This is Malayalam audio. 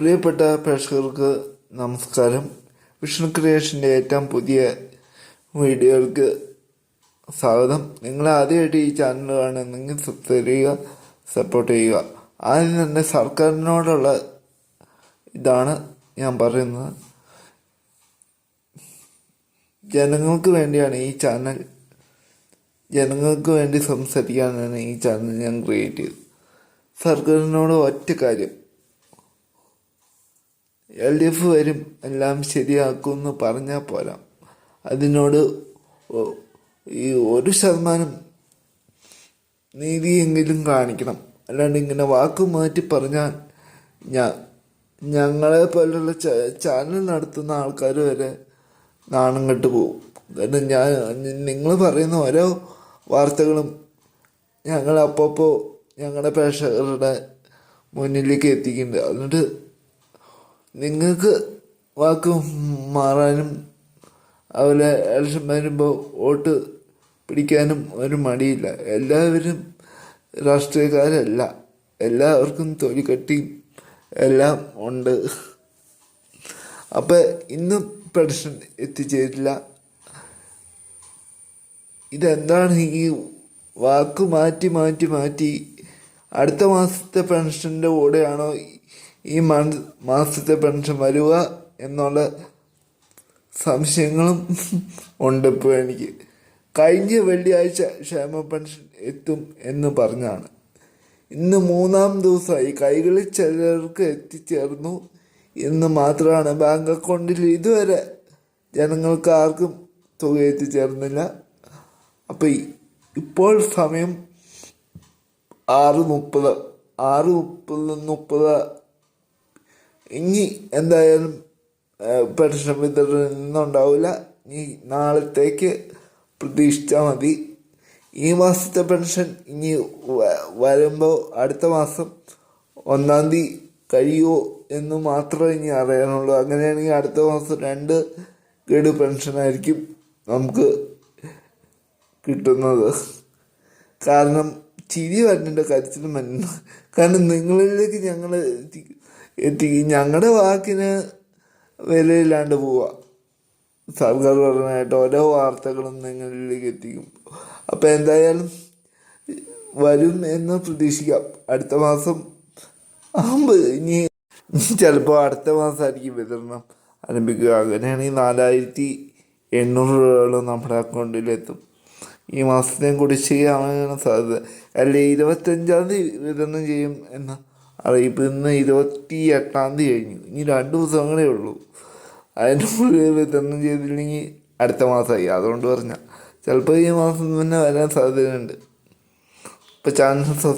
പ്രിയപ്പെട്ട പ്രേക്ഷകർക്ക് നമസ്കാരം. വിഷ്ണു ക്രിയേഷന്റെ ഏറ്റവും പുതിയ വീഡിയോകൾക്ക് സ്വാഗതം. നിങ്ങൾ ആദ്യമായിട്ട് ഈ ചാനൽ കാണുന്നെങ്കിൽ സബ്സ്ക്രൈബ് ചെയ്യുക സപ്പോർട്ട് ചെയ്യുക. ആദ്യം തന്നെ സർക്കാരിനോടുള്ള ഇതാണ് ഞാൻ പറയുന്നത്. ജനങ്ങൾക്ക് വേണ്ടിയാണ് ഈ ചാനൽ. ജനങ്ങൾക്ക് വേണ്ടി സംസാരിക്കാനാണ് ഈ ചാനൽ ഞാൻ ക്രിയേറ്റ് ചെയ്തത്. സർക്കാരിനോട് ഒറ്റ കാര്യം. എൽ ഡി എഫ് വരും. എല്ലാം ശരിയാക്കും എന്ന് പറഞ്ഞാൽ പോരാ. അതിനോട് ഈ ഒരു ശതമാനം നീതിയെങ്കിലും കാണിക്കണം. അല്ലാണ്ട് ഇങ്ങനെ വാക്ക് മാറ്റി പറഞ്ഞാൽ ഞാൻ ഞങ്ങളെ പോലുള്ള ചാനൽ നടത്തുന്ന ആൾക്കാർ വരെ നാണം കെട്ട് പോകും കാരണം ഞാൻ നിങ്ങൾ പറയുന്ന ഓരോ വാർത്തകളും ഞങ്ങൾ അപ്പോൾ ഞങ്ങളുടെ പ്രേക്ഷകരുടെ മുന്നിലേക്ക് എത്തിക്കുന്നുണ്ട്. എന്നിട്ട് നിങ്ങൾക്ക് വാക്ക് മാറാനും അതുപോലെ ഇലക്ഷൻ വരുമ്പോൾ വോട്ട് പിടിക്കാനും ഒരു മടിയില്ല. എല്ലാവരും രാഷ്ട്രീയക്കാരല്ല. എല്ലാവർക്കും തൊലിക്കട്ടിയും എല്ലാം ഉണ്ട്. അപ്പോൾ ഇന്നും പെൻഷൻ എത്തിച്ചേരില്ല. ഇതെന്താണ് ഈ വാക്ക് മാറ്റി മാറ്റി മാറ്റി അടുത്ത മാസത്തെ പെൻഷന്റെ കൂടെയാണോ ഈ മന്ത് മാസത്തെ പെൻഷൻ വരിക എന്നുള്ള സംശയങ്ങളും ഉണ്ട് ഇപ്പോൾ എനിക്ക്. കഴിഞ്ഞ വെള്ളിയാഴ്ച ക്ഷേമ പെൻഷൻ എത്തും എന്ന് പറഞ്ഞാണ്. ഇന്ന് മൂന്നാം ദിവസമായി കൈകളിൽ ചിലർക്ക് എത്തിച്ചേർന്നു എന്ന് മാത്രമാണ് ബാങ്ക് അക്കൗണ്ടിൽ ഇതുവരെ ജനങ്ങൾക്ക് ആർക്കും തുക എത്തിച്ചേർന്നില്ല. അപ്പോൾ ഇപ്പോൾ സമയം ആറ് മുപ്പത് ആറ് മുപ്പത് മുപ്പത്. ഇനി എന്തായാലും പെൻഷൻ വിതരണം ഇന്നുണ്ടാവില്ല ഇനി നാളത്തേക്ക് പ്രതീക്ഷിച്ചാൽ മതി. ഈ മാസത്തെ പെൻഷൻ ഇനി വരുമ്പോൾ അടുത്ത മാസം ഒന്നാം തീയതി കഴിയുമോ എന്ന് മാത്രമേ ഇനി അറിയാനുള്ളൂ. അങ്ങനെയാണെങ്കിൽ അടുത്ത മാസം രണ്ട് ഗഡു പെൻഷനായിരിക്കും നമുക്ക് കിട്ടുന്നത്. കാരണം ചിരി വരുന്നുണ്ട് കരച്ചിൽ മന്ന കാരണം നിങ്ങളിലേക്ക് ഞങ്ങൾ എത്തിക്കും ഞങ്ങളുടെ വാക്കിന് വിലയില്ലാണ്ട് പോവുക സർക്കാർ പറഞ്ഞായിട്ട് ഓരോ വാർത്തകളും നിങ്ങളിലേക്ക് എത്തിക്കും. അപ്പം എന്തായാലും വരും എന്ന് പ്രതീക്ഷിക്കാം. അടുത്ത മാസം ആകുമ്പോൾ ഇനി ചിലപ്പോൾ അടുത്ത മാസമായിരിക്കും വിതരണം ആരംഭിക്കുക. അങ്ങനെയാണെങ്കിൽ നാലായിരത്തി എണ്ണൂറ് രൂപയോളം നമ്മുടെ അക്കൗണ്ടിലെത്തും. ഈ മാസത്തെയും കുടിശ്ശികയാണ് സാധ്യത. അല്ലെ ഇരുപത്തഞ്ചാം തീയതി ഇതൊന്നും ചെയ്യും എന്ന അറിയിപ്പ് ഇന്ന് ഇരുപത്തി എട്ടാം തീയതി കഴിഞ്ഞു. ഇനി രണ്ട് ദിവസങ്ങളേ ഉള്ളൂ. അതിന്റെ ഉള്ളിൽ വിതരണം ചെയ്തില്ലെങ്കിൽ അടുത്ത മാസമായി. അതുകൊണ്ട് പറഞ്ഞ ചിലപ്പോൾ ഈ മാസം തന്നെ വരാൻ സാധ്യതയുണ്ട്. ഇപ്പോൾ സബ്സ്ക്രൈബ്